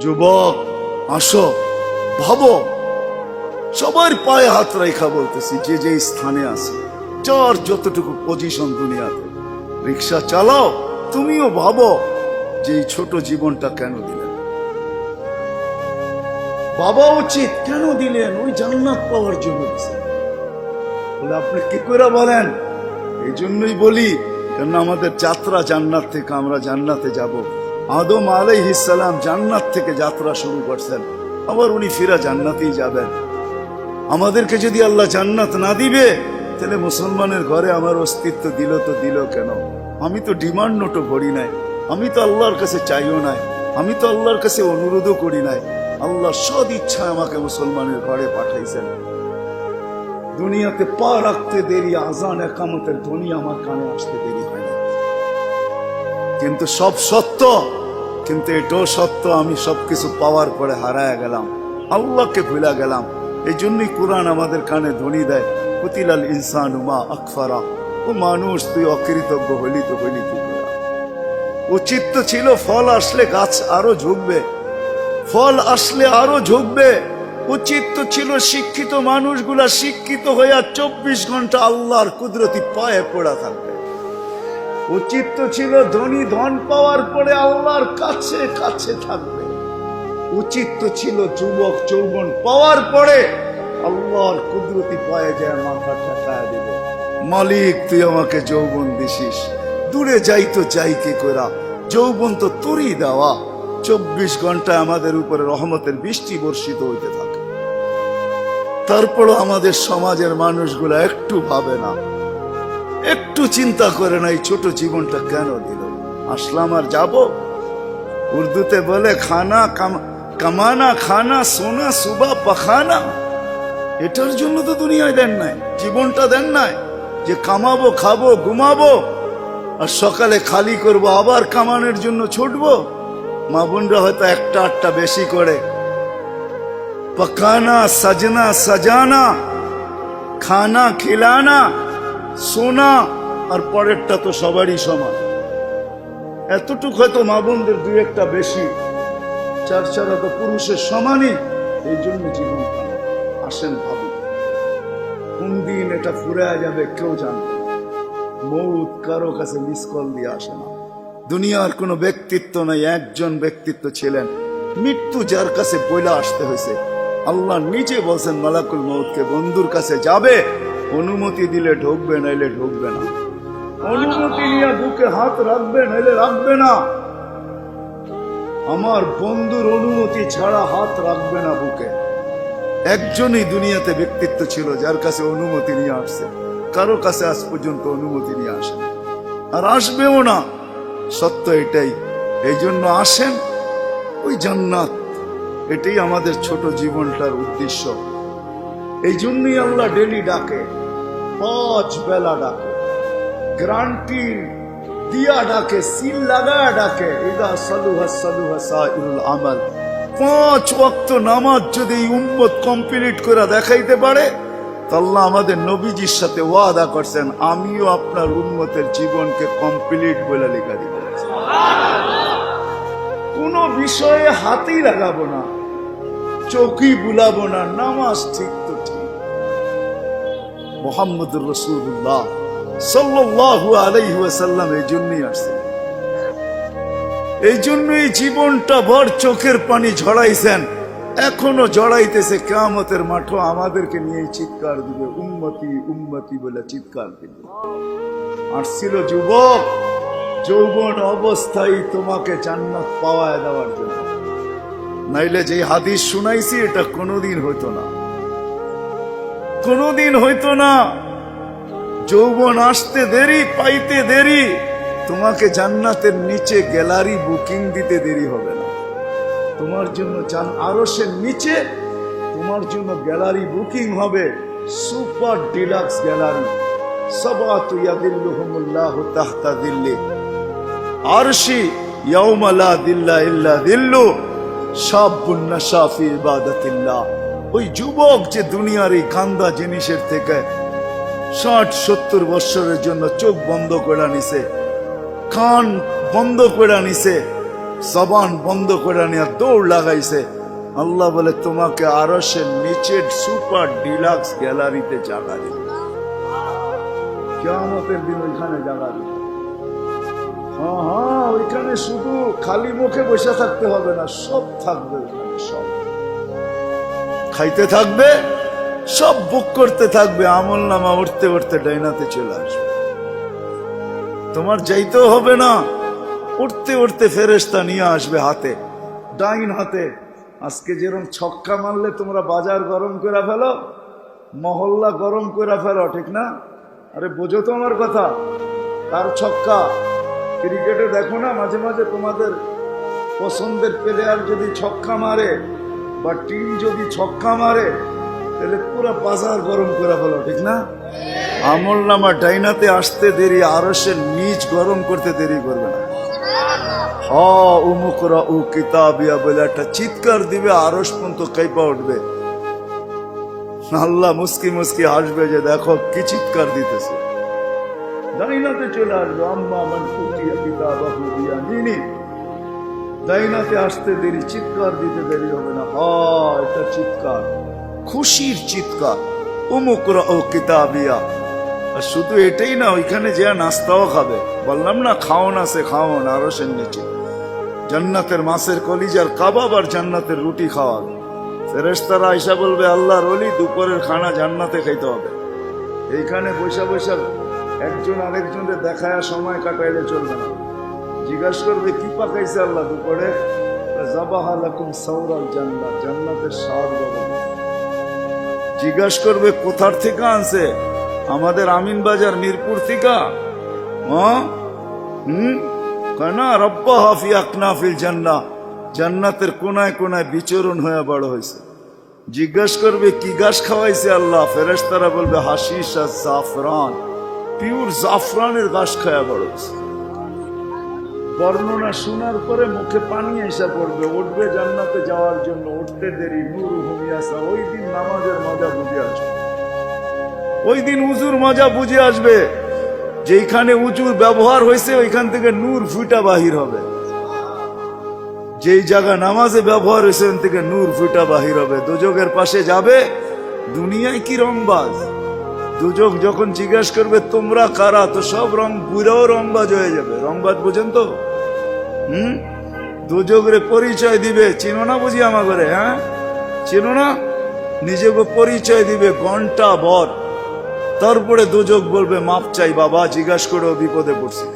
যুবক, আসো, ভাবো। সবার পায়ে হাত রেখা বলতেছি, যে যে স্থানে আছে। যার যতটুকু পজিশন দুনিয়াতে। রিক্সা চালাও, তুমিও ভাবো যে ছোট জীবনটা কেন দিলেন? বাবা উচিত, কেন দিলেন? ওই জান্নাত পাওয়ার জন্য বলে আপনি কি করে বলেন? এই জন্যই বলি কেন আমাদের যাত্রা জান্নাত থেকে আমরা জান্নাতে যাব। আদম আলাইহিসালাম জান্নাত থেকে যাত্রা শুরু করছেন। আবার উনি ফিরা জান্নাতেই যাবেন। আমাদেরকে যদি আল্লাহ জান্নাত না দিবে, তাহলে মুসলমানের ঘরে আমার অস্তিত্ব দিল তো দিল কেন? আমি তো ডিমান্ড নোটও করি নাই। আমি তো আল্লাহর কাছে চাইও নাই। আমি তো আল্লাহর কাছে অনুরোধও করি নাই। আল্লাহ সদ ইচ্ছা আমাকে মুসলমানের ঘরে পাঠাইছেন। দুনিয়াতে পা রাখতে দেরি, আজান একামতের ধ্বনি আমার কানে আসতে দেরি কিন্তু সব সত্য। কিন্তু এটাও সত্য, আমি সবকিছু পাওয়ার পরে হারায় গেলাম। আল্লাহকে ভুলা গেলাম। এই জন্যই কোরআন আমাদের কানে ধ্বনি দেয়, কুতিলাল ইনসান উমা আকফারা। ও মানুষ, তুই অকৃতজ্ঞ হইলি তো করে? উচিত তো ছিল ফল আসলে গাছ আরও ঝুঁকবে। ফল আসলে আরও ঝুঁকবে। উচিত তো ছিল শিক্ষিত মানুষগুলা শিক্ষিত হইয়া চব্বিশ ঘণ্টা আল্লাহর কুদরতি পায়ে পড়া থাকবে। উচিত তো ছিল ধনী ধন পাওয়ার পরে আল্লাহর কাছে কাছে থাকবে। উচিত তো ছিল যুবক, যৌবন পাওয়ার পরে আল্লাহর কুদরতি পায়ে যায় মাথা ঠেকায় দেবে। মালিক, তুই আমাকে যৌবন দিছিস। দূরে যাই তো যাই কি করা। যৌবন তো তোরই দেওয়া। চব্বিশ ঘণ্টা আমাদের উপরে রহমতের বৃষ্টি বর্ষিত হইতে থাকে। তারপরও আমাদের সমাজের মানুষগুলা একটু ভাবে না। একটু চিন্তা করে না, এই ছোট জীবনটা কেন দিল? আসলাম আর যাব? উর্দুতে বলে, খানা কামানা, খানা, সোনা, সুবা, পাখানা। এটার জন্য তো দুনিয়ায় দেন নাই, জীবনটা দেন নাই। যে কামাবো, খাব, ঘুমাবো, আর সকালে খালি করব, আবার কামানোর জন্য ছুটবো, মা বোনরা হয়তো একটা আটটা বেশি করে। পকানা সাজনা, সাজানা, খানা, খিলানা সোনা আর পরেরটা তো সবারই সমান। এতটুক হয়তো মা বোনদের দুই একটা বেশি। চার চারা তো পুরুষের সমানই এই জন্য জীবন আসেন ভাবি। কোন দিন এটা ফুরে যাবে কেউ জানবে মৌত কারও কাছে মিস কল দিয়ে আসে না। দুনিয়ার কোনো ব্যক্তিত্ব নাই, একজন ব্যক্তিত্ব ছিলেন। মৃত্যু যার কাছে বইলা আসতে হয়েছে। আল্লাহ নিজে বলছেন, মালাকুল মৌতকে বন্ধুর কাছে যাবে অনুমতি দিলে ঢুকবে, নাইলে ঢুকবে না। অনুমতি নিয়ে বুকে হাত রাখবে, নাইলে রাখবে না। আমার বন্ধুর অনুমতি ছাড়া হাত রাখবে না বুকে। একজনই দুনিয়াতে ব্যক্তিত্ব ছিল যার কাছে অনুমতি নিয়ে আসছে। কারও কাছে আজ পর্যন্ত অনুমতি নিয়ে আসে আর আসবেও না। সত্য এটাই। এই জন্য আসেন। ওই জান্নাত, এটাই আমাদের ছোট জীবনটার উদ্দেশ্য। এই জন্যই আল্লাহ ডেলি ডাকে। পাঁচ বেলা ডাকে, গ্রান্টি দিয়া ডাকে, সিল লাগা ডাকে, ইদা সালুহা সালুহা সাইরুল আমাল। পাঁচ ওয়াক্ত নামাজ যদি উম্মত কমপ্লিট করে দেখাইতে পারে আল্লাহ আমাদের নবীজির সাথে ওয়াদা করছেন, আমিও আপনার উম্মতের জীবনকে কমপ্লিট বলে লেখা দিব কোন বিষয়ে হাতেই লাগাবো না চোখই বুলাবো না, নামাজ ঠিক তো ঠিক মোহাম্মদ রসুল্লাহ সাল্লাল্লাহু আলাইহি এই জন্যই আসছেন এই জন্যই জীবনটা ভর চোখের পানি ঝড়াইছেন এখনও জড়াইতেছে কেয়ামতের মাঠও আমাদেরকে নিয়ে চিৎকার দিবে, উম্মতি উম্মতি বলে চিৎকার দিবে। আসছিল যুবক, যৌবন অবস্থায় তোমাকে জান্নাত পাওয়ায় দেওয়ার জন্য। নাইলে যে হাদিস শুনাইছি, এটা কোনোদিন হইতো না। কোনোদিন হইতো না। যৌবন আসতে দেরি, পাইতে দেরি। তোমাকে জান্নাতের নিচে গ্যালারি বুকিং দিতে দেরি হবে না। তোমার জন্য জান আরসের নিচে, তোমার জন্য গ্যালারি বুকিং হবে সুপার ডিলাক্স গ্যালারি। আরশি ইয়াউমা লা দিল্লা ইল্লা দিল্লু। শাবুন নাশা ফি ইবাদাতিল্লাহ। ওই যুবক যে দুনিয়ার এই কান্দা জিনিসের থেকে ষাট, সত্তর বৎসরের জন্য চোখ বন্ধ করে নিছে, কান বন্ধ করে নিছে, জবান বন্ধ করে নিয়ে দৌড় লাগাইছে। আল্লাহ বলে, তোমাকে আরসের নিচের সুপার ডিলাক্স গ্যালারিতে জাগা দিবে। কেমতের দিন ওইখানে জাগা দিবে। হ্যাঁ হ্যাঁ ওইখানে শুধু খালি মুখে বসে থাকতে হবে না, সব থাকবে ওইখানে, সব। খাইতে থাকবে, সব বুক করতে থাকবে, আমল নামা উঠতে উঠতে ডাইনাতে চলে আসবে। তোমার যাইতেও হবে না, উঠতে উঠতে ফেরেস্তা নিয়ে আসবে হাতে, ডাইন হাতে। আজকে যেরকম ছক্কা মারলে তোমরা বাজার গরম করে ফেলো, মহল্লা গরম করে ফেলো, ঠিক না? আরে বোঝো তো আমার কথা তার ছক্কা? ক্রিকেটে দেখো না, মাঝে মাঝে তোমাদের পছন্দের প্লেয়ার যদি ছক্কা মারে বা টিম যদি ছক্কা মারে, তাহলে পুরো বাজার গরম করে ফেলো, ঠিক না? আমল নামা ডাইনাতে আসতে দেরি আরসের নিচ গরম করতে দেরি করবে না। হ উমুকরা উ কিতাবিয়া বলে একটা চিৎকার দিবে আরস পর্যন্ত কাইপা উঠবে। আল্লাহ মুস্কি মুস্কি হাসবে যে, দেখো কি চিৎকার দিতেছে। ডাইনাতে চলে আসবে, আম্মা মান কুটিয়া কিতাবাহু বিয়ামিনি ডাইনাতে আসতে দেরি, চিৎকার দিতে দেরি হবে না। হা এটা চিৎকার। খুশির চিৎকার। উমুকরা ও কিতাবিয়া। আর শুধু এটাই না, ওইখানে যে নাস্তাও খাবে। বললাম না, খাওন আছে, খাওন আরও সে নিচে। জান্নাতের মাছের কলিজার কাবাব আর জান্নাতের রুটি খাওয়াবে। ফেরেস্তারা আইসা বলবে, আল্লাহর অলি দুপুরের খানা জান্নাতে খাইতে হবে। এইখানে বৈশা বৈশা একজন আরেকজনের দেখায় সময় কাটাইলে চলবে না। জিজ্ঞাসা করবে, কি পাকাইছে আল্লাহ দুপুরে? জাবাহা লাকুম সাউরাল জান্নাত জান্নাতের সার করবে, কোথার থেকে আনছে? আমাদের আমিন বাজার মিরপুর থেকে? হুম? কেনা রব্বা হাফি আকনাফিল জান্না জান্নাতের কোনায় কোনায় বিচরণ হয়ে বড় হয়েছে জিজ্ঞাসা করবে, কি গাছ খাওয়াইছে আল্লাহ? ফেরেস্তারা বলবে হাসিস আর জাফরান। পিওর জাফরানের গাছ খাওয়া বড় হয়েছে বর্ণনা শোনার পরে মুখে পানি এসে পড়বে। উঠবে জান্নাতে যাওয়ার জন্য। উঠতে দেরি। নূর হুমিয়াসা ওই দিন নামাজের মজা বুঝে আসবে। ওই দিন উজুর মজা বুঝে আসবে। যেখানে উজুর ব্যবহার হয়েছে, ওইখান থেকে নূর ফুটা বাহির হবে। যেই জায়গা নামাজে ব্যবহার হয়েছে ওখান থেকে নূর ফুটা বাহির হবে। দুযোগের পাশে যাবে দুনিয়ায় কি রংবাজ দুযোগ যখন জিজ্ঞেস করবে, তোমরা কারা? তো সব রং বুড়াও রংবাজ হয়ে যাবে। রংবাজ বুঝেন তো? হুম? দুযোগরে পরিচয় দিবে, চিনো না বুঝি আমার ঘরে হ্যাঁ? চিনো না? নিজেকে পরিচয় দিবে ঘণ্টা বর তারপরে দুযোগ বলবে, মাপ চাই বাবা, জিজ্ঞাসা করেও বিপদে পড়ছি।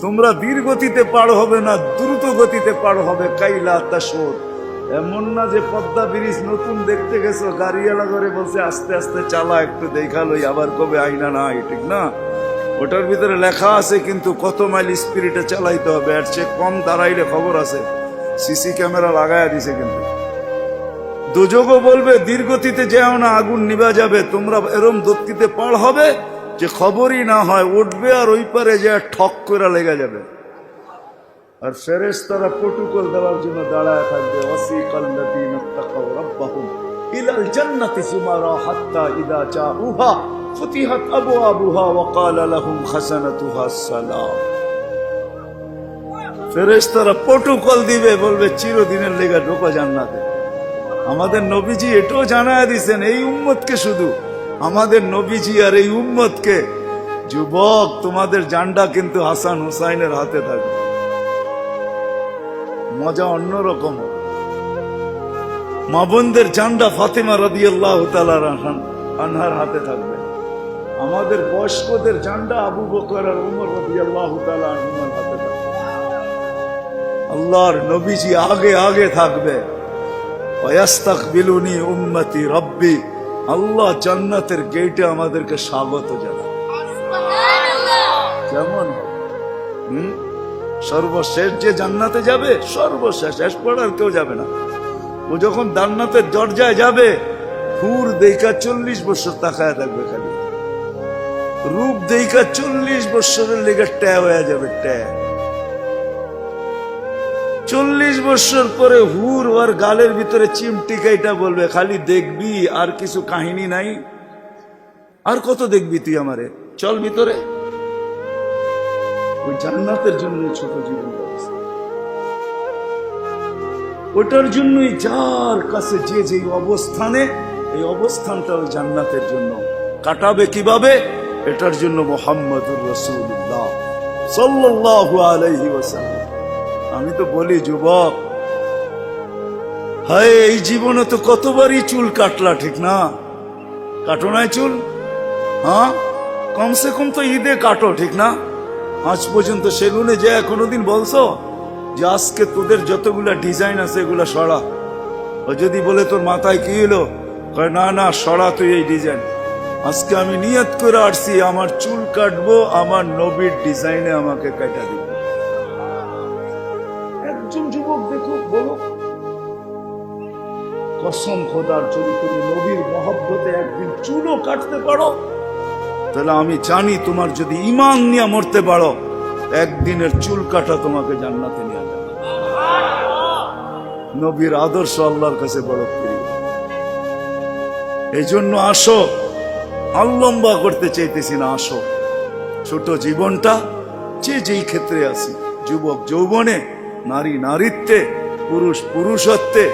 তোমরা বীর গতিতে পার হবে না, দ্রুত গতিতে পার হবে, কাইলা তাসর। এমন না যে পদ্মা ব্রিজ নতুন দেখতে গেছো, গাড়িওয়ালা করে বলছে, আস্তে আস্তে চালা, একটু দেখালোই আবার কবে আইনা নাই, ঠিক না? ওটার ভিতরে লেখা আছে কিন্তু কত মাইল স্পিরিটে চালাইতে হবে এর চেয়ে কম দাঁড়াইলে খবর আছে। সিসি ক্যামেরা লাগায়া দিছে কিন্তু। দুযোগও বলবে দীর্ঘতিতে যেও না, আগুন নিভা যাবে। তোমরা এরম দত্তিতে পার হবে যে খবরই না হয়, উঠবে আর ওই পারে যে ঠক করে লেগে যাবে। আর ফেরেস তারা প্রটোকল দেওয়ার জন্য দাঁড়ায় থাকবে। ইলাল জান্নাতি যুমারা হাত্তা ইযা জাউহা। ফুতিহাত ওয়া ক্বালা লাহুম খাজানাতুহা সালাম। ফেরেশতারা প্রটোকল দিবে, বলবে, চিরদিনের জান্নাতে। আমাদের নবীজি এটাও জানায় দিছেন, এই উম্মতকে শুধু। আমাদের নবীজি আর এই উম্মতকে, যুবক, তোমাদের জান্ডা কিন্তু হাসান হুসাইনের হাতে থাকবে। মজা অন্যরকম। মা বোনদের জান্ডা ফাতেমা রবি আল্লাহ আনহার হাতে থাকবে। আমাদের বয়স্কদের জান্ডা আবু বকর আর উমর রবি আল্লাহ আনহার হাতে থাকবে আল্লাহর নবীজি আগে আগে থাকবে। বিলুনি উম্মতি রব্বি আল্লাহ জান্নাতের গেটে আমাদেরকে স্বাগত জানাবে কেমন হবে? হুম সর্বশেষ যে জান্নাতে যাবে সর্বশেষ শেষ পড়ার কেউ যাবে না। ও যখন জান্নাতের দরজায় যাবে হুর দেখা চল্লিশ বছর তাকায় থাকবে খালি। রূপ দেখা চল্লিশ বছরের লেগে ট্যা হয়ে যাবে ট্যা। চল্লিশ বছর পরে হুর ওর গালের ভিতরে চিমটি কাইটা বলবে, খালি দেখবি, আর কিছু কাহিনী নাই। আর কত দেখবি তুই আমারে? চল ভিতরে। ওই জান্নাতের জন্য ছোট জীবন ওটার জন্যই যার কাছে যে যে অবস্থানে, এই অবস্থানটা ওই জান্নাতের জন্য। কাটাবে কীভাবে? এটার জন্য মোহাম্মদুর রসুল্লাহ সাল্লাল্লাহু আলাইহি ওয়াসাল্লাম। আমি তো বলি, যুবক, হায়, এই জীবনে তো কতবারই চুল কাটলা, ঠিক না? কাটো নাই চুল? হ্যাঁ? কমসে কম তো ঈদে কাটো, ঠিক না? আজ পর্যন্ত সেলুনে যে কোনোদিন বলছো যে আজকে তোদের যতগুলা ডিজাইন আছে এগুলা সরা। ও যদি বলে তোর মাথায় কি এলো না না, সরা তুই এই ডিজাইন। আজকে আমি নিয়ত করে আসছি, আমার চুল কাটবো, আমার নবীর ডিজাইনে আমাকে কাটা দিব। একজন যুবক দেখো বলো কসম খোদার যদি তুমি নবীর মহব্বতে একদিন চুলও কাটতে পারো, তাহলে আমি জানি তোমার যদি ইমান নিয়ে মরতে পারো, একদিনের চুল কাটা তোমাকে জান্নাতে নিয়ে যাবে। নবীর আদর্শ আল্লাহর কাছে বড় প্রিয় এই জন্য আসো আল্লম্বা করতে চাইতেছি না, আসো। ছোট জীবনটা যে যেই ক্ষেত্রে আছি, যুবক যৌবনে, নারী নারীত্বে, পুরুষ পুরুষত্বে,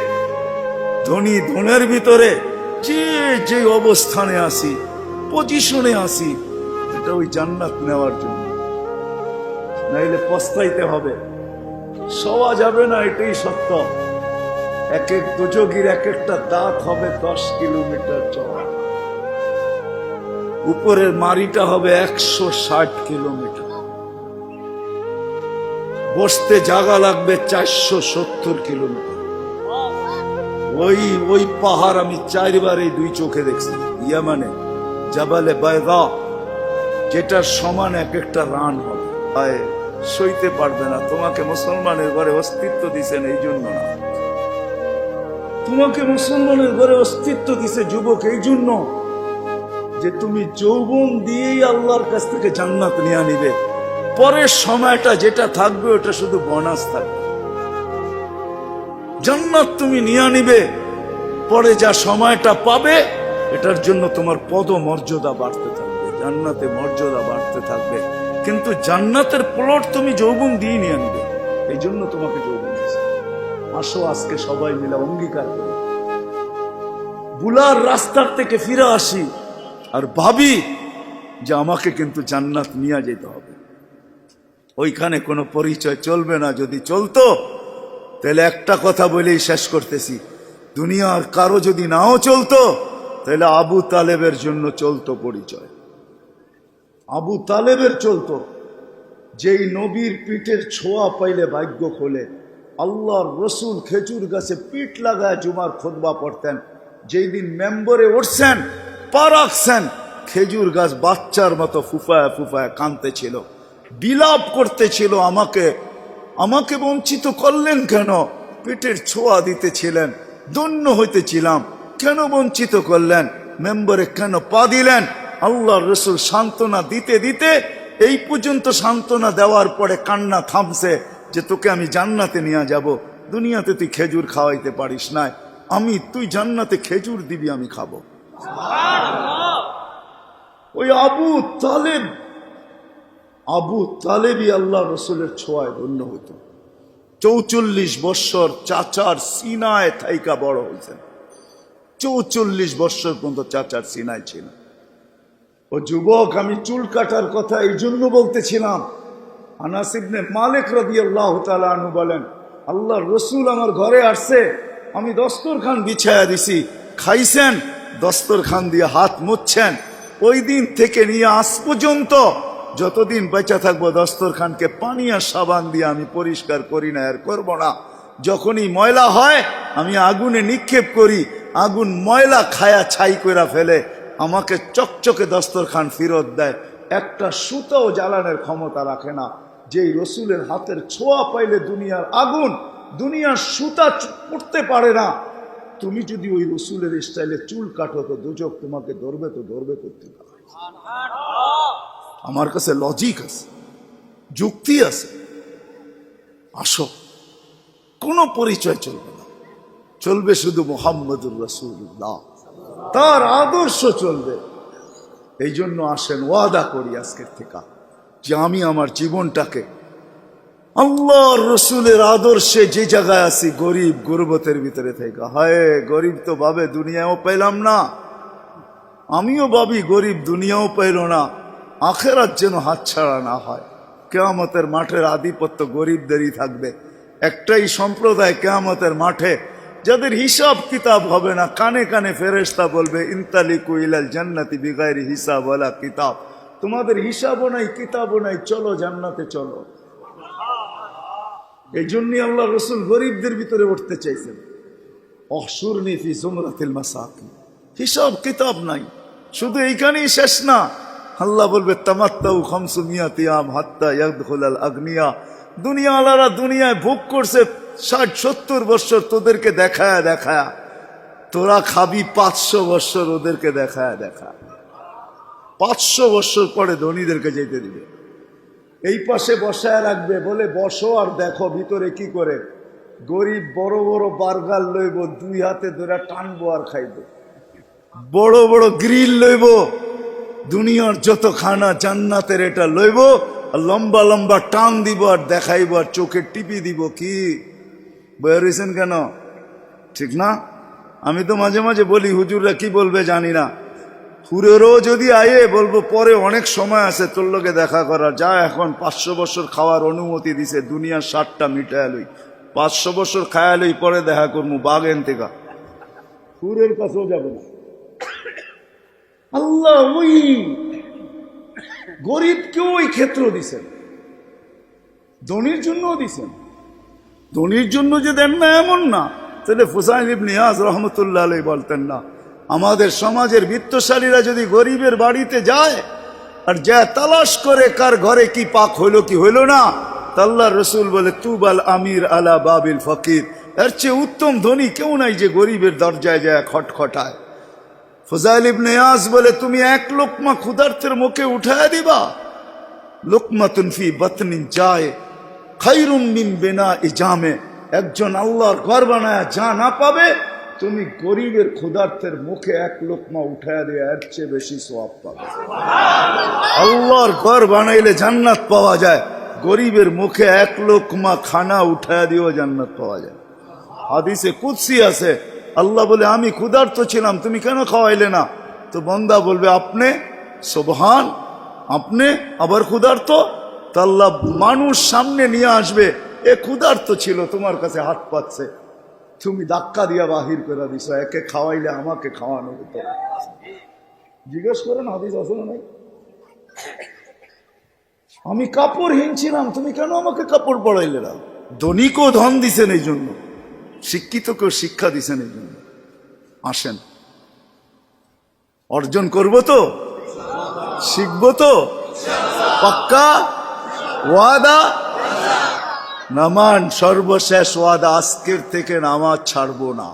ধনী ধনের ভিতরে, যে যে অবস্থানে আসি পজিশনে আসি এটা ওই জান্নাত নেওয়ার জন্য। নাইলে পস্তাইতে হবে। সওয়া যাবে না, এটাই সত্য। এক এক দুযোগীর এক একটা দাঁত হবে দশ কিলোমিটার চড়া উপরের মারিটা হবে একশো ষাট কিলোমিটার। বসতে জাগা লাগবে চারশো সত্তর কিলোমিটার। ওই ওই পাহাড় আমি চারবার এই দুই চোখে দেখছি। ইয়ামানে জাবালে বায়দা যেটার সমান এক একটা রান হবে। সইতে পারবে না। তোমাকে মুসলমানের ঘরে অস্তিত্ব দিছেন এই জন্য না। তোমাকে মুসলমানের ঘরে অস্তিত্ব দিছে যুবক এই জন্য। যে তুমি যৌবন দিয়েই আল্লাহর কাছ থেকে জান্নাত নিয়ে নিবে পরের সময়টা যেটা থাকবে, ওটা শুধু বোনাস থাকবে। জান্নাত তুমি নিয়ে নিবে পরে যা সময়টা পাবে, এটার জন্য তোমার পদ মর্যাদা বাড়তে থাকবে, জান্নাতে মর্যাদা বাড়তে থাকবে। কিন্তু জান্নাতের প্লট তুমি যৌবন দিয়ে নিয়ে নিবে এই জন্য তোমাকে যৌবন দিয়েছে। আসো আজকে সবাই মিলে অঙ্গীকার করি। বুলার রাস্তার থেকে ফিরে আসি। আর ভাবি যে আমাকে কিন্তু জান্নাত নিয়ে যেতে হবে। ওইখানে কোনো পরিচয় চলবে না, যদি চলতো, তাহলে একটা কথা বলেই শেষ করতেছি। দুনিয়ার কারও যদি নাও চলতো, তাহলে আবু তালেবের জন্য চলতো পরিচয়। আবু তালেবের চলতো। যেই নবীর পিঠের ছোঁয়া পাইলে ভাগ্য খোলে। আল্লাহর রসুল খেজুর গাছে পিঠ লাগায় জুমার খোদবা পড়তেন। যেই দিন মেম্বরে উঠছেন পা রাখছেন খেজুর গাছ বাচ্চার মতো ফুফায় ফুফায় কানতেছিল বিলাপ করতেছিল আমাকে। আমাকে বঞ্চিত করলেন কেন? পেটের ছোঁয়া দিতেছিলেন দন্য হইতেছিলাম। কেন বঞ্চিত করলেন? মেম্বারে কেন পা দিলেন? আল্লাহ রসুল সান্ত্বনা দিতে দিতে এই পর্যন্ত সান্ত্বনা দেওয়ার পরে কান্না থামছে যে তোকে আমি জান্নাতে নিয়ে যাব। দুনিয়াতে তুই খেজুর খাওয়াইতে পারিস না আমি, তুই জান্নাতে খেজুর দিবি, আমি খাব। ওই আবু তালেব, আবু তালেবই আল্লাহ রসুলের ছোঁয়ায় ধন্য হইত। চৌচল্লিশ বৎসর চাচার সিনায় থাইকা বড় হয়েছেন চৌচল্লিশ বৎসর পর্যন্ত চাচার সিনায় ছিল ও যুবক, আমি চুল কাটার কথা এই জন্য বলতেছিলাম। আনাসিবনে মালিক রবি আল্লাহ তালু বলেন আল্লাহ রসুল আমার ঘরে আসছে, আমি দস্তরখান বিছায়া দিছি, খাইছেন দস্তরখান দিয়ে হাত মুছছেন। ওই দিন থেকে নিয়ে আজ পর্যন্ত যতদিন বেঁচে থাকব দস্তরখানকে পানি আর সাবান দিয়ে আমি পরিষ্কার করি না, আর করব না। যখনই ময়লা হয়, আমি আগুনে নিক্ষেপ করি, আগুন ময়লা খায়া ছাই করে ফেলে, আমাকে চকচকে দস্তরখান ফেরত দেয়। একটা সুতাও জ্বালানোর ক্ষমতা রাখে না। যেই রসুলের হাতের ছোঁয়া পাইলে দুনিয়ার আগুন, দুনিয়ার সুতা পড়তে পারে না। তুমি যদি ওই রসুলের স্টাইলে চুল কাটো, তো দুচোখ তোমাকে ধরবে, তো ধরবে করতে আমার কাছে লজিক আছে, যুক্তি আছে। আসো, কোনো পরিচয় চলবে না। চলবে শুধু মোহাম্মদুর রসুল্লাহ তার আদর্শ চলবে। এই জন্য আসেন ওয়াদা করি আজকের থেকে, যে আমি আমার জীবনটাকে আল্লাহর রসুলের আদর্শে যে জায়গায় আছি, গরিব গর্বতের ভিতরে থেকে। হায়, গরিব তো ভাবে দুনিয়াও পেলাম না। আমিও ভাবি গরিব দুনিয়াও পেল না। আখেরার যেন হাতছাড়া না হয়। কেয়ামতের মাঠের আধিপত্য গরিবদেরই থাকবে। একটাই সম্প্রদায় কেয়ামতের মাঠে, যাদের হিসাব কিতাব হবে না, কানে কানে ফেরেশতা বলবে, ইনতালিকু ইলাল জান্নাতি বিগাইরি হিসাব ওয়ালা কিতাব। তোমাদের হিসাবও নাই, কিতাবও নাই, চলো জান্নাতে চলো। এই জন্যই আল্লাহ রসুল গরিবদের ভিতরে উঠতে চাইছেন। অসুর ফি জুমরাতিল মাসাকি হিসাব কিতাব নাই। শুধু এইখানেই শেষ না। আল্লাহ বলবে, তামাত্তাউ খামসু মিয়াতি আম হাত্তা ইয়াদখুলাল আগনিয়া। দুনিয়া দুনিয়ায় ভোগ করছে ষাট, সত্তর বছর তোদেরকে দেখায় দেখায়। তোরা খাবি পাঁচশো বৎসর ওদেরকে দেখায় দেখা পাঁচশো বছর পরে ধনীদেরকে যেতে দিবে। এই পাশে বসায় রাখবে, বলে বসো আর দেখো ভিতরে কি করে। গরিব বড় বড় বার্গার লইব, দুই হাতে ধরে টানবো আর খাইব। বড় বড় গ্রিল লইব, দুনিয়ার যত খানা জান্নাতের এটা লইব, আর লম্বা লম্বা টান দিব আর দেখাইব আর চোখে টিপি দিব কি? বয়ে রয়েছেন কেন? ঠিক না? আমি তো মাঝে মাঝে বলি, হুজুররা কি বলবে জানি না। হুরেরও যদি আয়ে, বলব পরে অনেক সময় আছে তোর লোকে দেখা করার। যা এখন পাঁচশো বছর খাওয়ার অনুমতি দিছে, দুনিয়ার ষাটটা মিটায় লই। পাঁচশো বছর খায়া লই, পরে দেখা করব বাগেন থেকে হুরের কাছেও যাবে না। আল্লাহ ওই গরিবকেও ওই ক্ষেত্র দিছেন ধনির জন্যও দিছেন ধনির জন্য যে দেন না এমন না, তাহলে ফুসাইন ইবনে ইয়াজ রহমতুল্লাহ বলতেন না আমাদের সমাজের বিত্তশালীরা যদি গরিবের বাড়িতে যায়, আর যা তালাশ করে কার ঘরে কি পাক হইল কি হইল না তাল্লা রসুল বলে, তুবাল আমির আলা বাবিল ফকির। এর চেয়ে উত্তম ধনী কেউ নাই যে গরিবের দরজায় যায় খটখটায়। ফজাইল ইবনে ইয়াজ বলে, তুমি এক লোকমা ক্ষুধার্থের মুখে উঠায় দিবা? লোকমাতুন ফি বাতনিন যায়, খাইরুম মিন বেনা ইজামে একজন আল্লাহর ঘর বানায় যা না পাবে তুমি গরিবের ক্ষুধার্থের মুখে এক লোকমা উঠায় দিয়ে এর চেয়ে বেশি সোয়াব পাবে। আল্লাহর ঘর বানাইলে জান্নাত পাওয়া যায়, গরিবের মুখে এক লোকমা খানা উঠায় দিয়েও জান্নাত পাওয়া যায়। হাদিসে কুৎসি আছে, আল্লাহ বলে, আমি ক্ষুধার্ত ছিলাম, তুমি কেন খাওয়াইলে না? তো বন্দা বলবে, আপনি সোবহান, আপনি আবার ক্ষুধার্ত? তা আল্লাহ মানুষ সামনে নিয়ে আসবে, এ ক্ষুধার্ত ছিল, তোমার কাছে হাত পাচ্ছে তুমি ধাক্কা দিয়া বাহির করে দিছ, একে খাওয়াইলে আমাকে খাওয়ানো হতো জিজ্ঞেস করেন, হাদিস না নাই? আমি কাপড় হিনছিলাম তুমি কেন আমাকে কাপড় পড়াইলে না? ধনীকেও ধন দিছেন এই জন্য, শিক্ষিতকেও শিক্ষা দিছেন এই জন্য। আসেন। অর্জন করব তো? শিখব তো? পাক্কা? ওয়াদা? নামান সর্বশেষ ওয়াদা, আজকের থেকে নামাজ ছাড়ব না।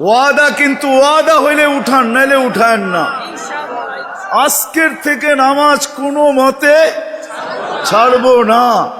ওয়াদা কিন্তু ওয়াদা হইলে উঠান, নাইলে উঠান না। আজকের থেকে নামাজ কোনো মতে ছাড়ব না।